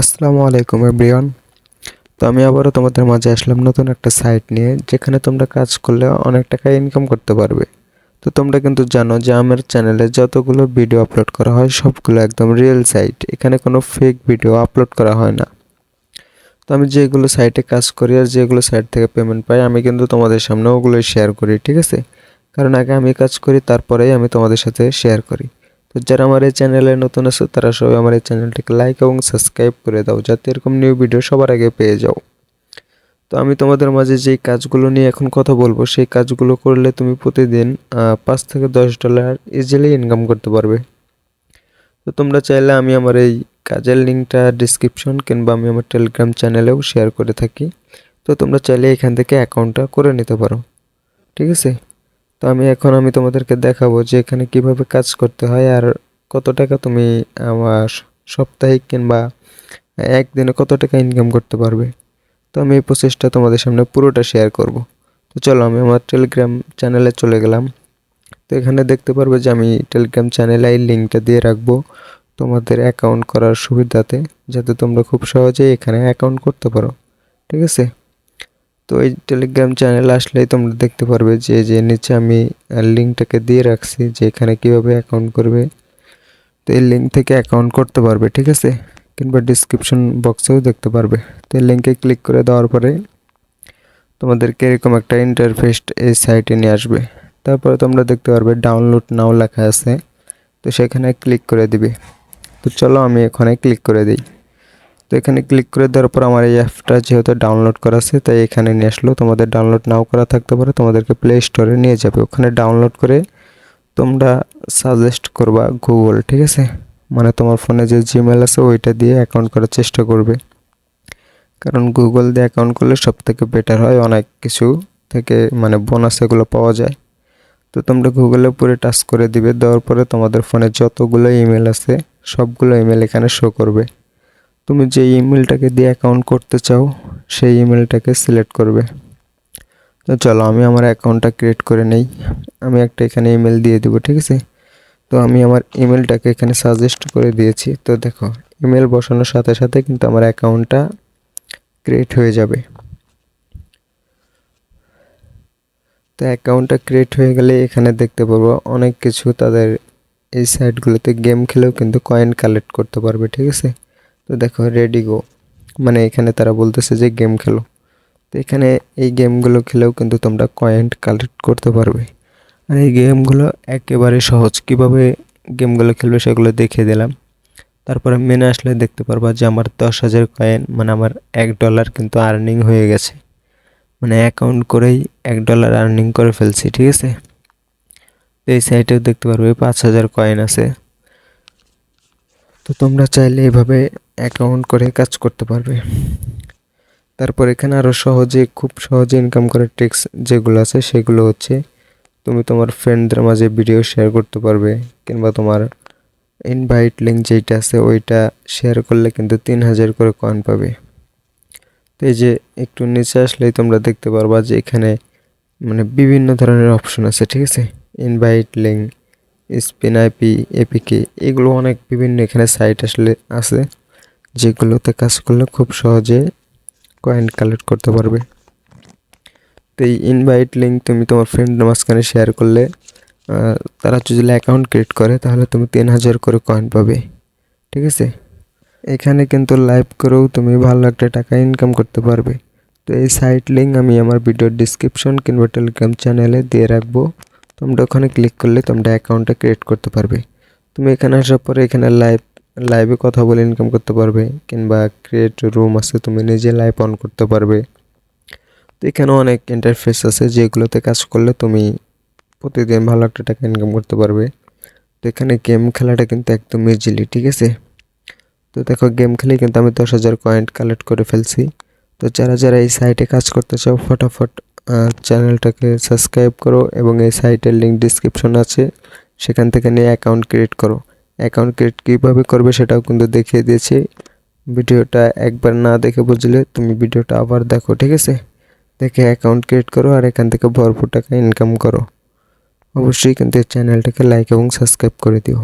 আসসালামু আলাইকুম এভরিওয়ান। তো আমি আবারও তোমাদের মাঝে আসলাম নতুন একটা সাইট নিয়ে, যেখানে তোমরা কাজ করলে অনেক টাকা ইনকাম করতে পারবে। তো তোমরা কিন্তু জানো যে আমার চ্যানেলে যতগুলো ভিডিও আপলোড করা হয়, সবগুলো একদম রিয়েল সাইট এখানে কোনো ফেক ভিডিও আপলোড করা হয় না। তো আমি যেগুলো সাইটে কাজ করি আর যেগুলো সাইট থেকে পেমেন্ট পাই, আমি কিন্তু তোমাদের সামনে ওগুলোই শেয়ার করি, ঠিক আছে? কারণ আগে আমি কাজ করি, তারপরেই আমি তোমাদের সাথে শেয়ার করি। তো যারা আমার এই চ্যানেলে নতুন আছে, তারা সবাই আমার এই চ্যানেলটিকে লাইক এবং সাবস্ক্রাইব করে দাও, যাতে এরকম নিউ ভিডিও সবার আগে পেয়ে যাও। তো আমি তোমাদের মাঝে যেই কাজগুলো নিয়ে এখন কথা বলব, সেই কাজগুলো করলে তুমি প্রতিদিন পাঁচ থেকে দশ ডলার ইজিলি ইনকাম করতে পারবে। তো তোমরা চাইলে আমি আমার এই কাজের লিঙ্কটা ডিসক্রিপশন কিংবা আমি আমার টেলিগ্রাম চ্যানেলেও শেয়ার করে থাকি। তো তোমরা চাইলে এখান থেকে অ্যাকাউন্টটা করে নিতে পারো। ঠিক আছে? তো আমি এখন আমি তোমাদেরকে দেখাবো যে এখানে কীভাবে কাজ করতে হয় আর কত টাকা তুমি, আমার সাপ্তাহিক কিংবা একদিনে কত টাকা ইনকাম করতে পারবে। তো আমি এই প্রসেসটা তোমাদের সামনে পুরোটা শেয়ার করব। তো চলো আমি আমার টেলিগ্রাম চ্যানেলে চলে গেলাম। তো এখানে দেখতে পারবে যে আমি টেলিগ্রাম চ্যানেলে এই লিঙ্কটা দিয়ে রাখব তোমাদের অ্যাকাউন্ট করার সুবিধাতে, যাতে তোমরা খুব সহজেই এখানে অ্যাকাউন্ট করতে পারো। ঠিক আছে? তো এই টেলিগ্রাম চ্যানেল আসলেই তোমরা দেখতে পারবে যে যে নিচে আমি লিঙ্কটাকে দিয়ে রাখছি যে এখানে কীভাবে অ্যাকাউন্ট করবে। তো এই লিঙ্ক থেকে অ্যাকাউন্ট করতে পারবে, ঠিক আছে? কিংবা ডিসক্রিপশন বক্সেও দেখতে পারবে। তো এই লিঙ্কে ক্লিক করে দেওয়ার পরে তোমাদেরকে এরকম একটা ইন্টারফেস এই সাইটে নিয়ে আসবে। তারপরে তোমরা দেখতে পারবে ডাউনলোড নাও লেখা আছে। তো সেখানে ক্লিক করে দিবে। তো চলো আমি এখানে ক্লিক করে দিই। তো এখানে ক্লিক করে দেওয়ার পর আমার এই অ্যাপটা যেহেতু ডাউনলোড করা আছে, তাই এখানে নিয়ে আসলো। তোমাদের ডাউনলোড নাও করা থাকতে পারে, তোমাদেরকে প্লে স্টোরে নিয়ে যাবে। ওখানে ডাউনলোড করে তোমরা সাজেস্ট করবা গুগল ঠিক আছে? মানে তোমার ফোনে যে জিমেল আছে, ওইটা দিয়ে অ্যাকাউন্ট করার চেষ্টা করবে। কারণ গুগল দিয়ে অ্যাকাউন্ট করলে সব থেকে বেটার হয়, অনেক কিছু থেকে মানে বোনাস এগুলো পাওয়া যায়। তো তোমরা গুগলে উপরে টাচ করে দিবে, দেওয়ার পরে তোমাদের ফোনে যতগুলো ইমেল আছে, সবগুলো ইমেল এখানে শো করবে। তুমি যে ইমেলটাকে দিয়ে অ্যাকাউন্ট করতে চাও, সেই ইমেলটাকে সিলেক্ট করবে। তো চলো, আমি আমার অ্যাকাউন্টটা ক্রিয়েট করে নেই। আমি একটা এখানে ইমেল দিয়ে দেবো, ঠিক আছে? তো আমি আমার ইমেলটাকে এখানে সাজেস্ট করে দিয়েছি। তো দেখো ইমেল বসানোর সাথে সাথে কিন্তু আমার অ্যাকাউন্টটা ক্রিয়েট হয়ে যাবে। তো অ্যাকাউন্টটা ক্রিয়েট হয়ে গেলে এখানে দেখতে পারব অনেক কিছু তাদের এই সাইটগুলোতে গেম খেলেও কিন্তু কয়েন কালেক্ট করতে পারবে, ঠিক আছে? তো দেখো রেডি গো মানে এখানে তারা বলতেছে যে গেম খেলো। তো এখানে এই গেমগুলো খেলেও কিন্তু তোমরা কয়েন্ট কালেক্ট করতে পারবে। আর এই গেমগুলো একেবারে সহজ। কীভাবে গেমগুলো খেলবে সেগুলো দেখিয়ে দিলাম। তারপরে মেনে আসলে দেখতে পারবা যে আমার দশ হাজার কয়েন মানে আমার এক ডলার কিন্তু আর্নিং হয়ে গেছে। মানে অ্যাকাউন্ট করেই এক ডলার আর্নিং করে ফেলছি, ঠিক আছে? তো এই সাইটেও দেখতে পারবে পাঁচ হাজার কয়েন আছে। তো তোমরা চাইলে এভাবে অ্যাকাউন্ট করে কাজ করতে পারবে। তারপর এখানে আরও সহজে, খুব সহজে ইনকাম করার ট্রিক্স যেগুলো আছে, সেগুলো হচ্ছে তুমি তোমার ফ্রেন্ডদের মাঝে ভিডিও শেয়ার করতে পারবে, কিংবা তোমার ইনভাইট লিঙ্ক যেইটা আছে, ওইটা শেয়ার করলে কিন্তু তিন হাজার করে কয়েন পাবে। তো এই যে একটু নিচে আসলেই তোমরা দেখতে পারবা যে এখানে মানে বিভিন্ন ধরনের অপশন আছে, ঠিক আছে? Invite link spin IP APK এগুলো অনেক বিভিন্ন এখানে সাইট আসলে আছে। যেগুলোতে কাজ করলে খুব সহজে কয়েন কালেক্ট করতে পারবে। তো এই ইনভাইট লিঙ্ক তুমি তোমার ফ্রেন্ডের মাঝখানে শেয়ার করলে তারা যদি অ্যাকাউন্ট ক্রিয়েট করে, তাহলে তুমি তিন হাজার করে কয়েন পাবে। ঠিক আছে? এখানে কিন্তু লাইভ করেও তুমি ভালো একটা টাকা ইনকাম করতে পারবে। তো এই সাইট লিঙ্ক আমি আমার ভিডিওর ডিসক্রিপশন কিংবা টেলিগ্রাম চ্যানেলে দিয়ে রাখব। তোমরা ওখানে ক্লিক করলে তোমরা অ্যাকাউন্টটা ক্রিয়েট করতে পারবে। তুমি এখানে আসার পরে এখানে লাইভ লাইভে কথা বলে ইনকাম করতে পারবে কিংবা ক্রিয়েট রুম আছে, তুমি নিজে লাইভ অন করতে পারবে। তো এখানে অনেক ইন্টারফেস আছে যেগুলোতে কাজ করলে তুমি প্রতিদিন ভালো একটা টাকা ইনকাম করতে পারবে। তো এখানে গেম খেলাটা কিন্তু একদম ইজিলি ঠিক আছে? তো দেখো গেম খেলে কিন্তু আমি দশ হাজার কয়েন্ট কালেক্ট করে ফেলছি। তো যারা যারা এই সাইটে কাজ করতে চাও, ফটাফট চ্যানেলটাকে সাবস্ক্রাইব করো এবং এই সাইটের লিঙ্ক ডিসক্রিপশন আছে। সেখান থেকে নিয়ে অ্যাকাউন্ট ক্রিয়েট করো। অ্যাকাউন্ট ক্রিয়েট কীভাবে করবে সেটাও কিন্তু দেখিয়ে দিয়েছি। ভিডিওটা একবার না দেখে বুঝলে তুমি ভিডিওটা আবার দেখো, ঠিক আছে? দেখে অ্যাকাউন্ট ক্রিয়েট করো আর এখান থেকে ভরপুর টাকা ইনকাম করো। অবশ্যই কিন্তু চ্যানেলটাকে লাইক এবং সাবস্ক্রাইব করে দিও।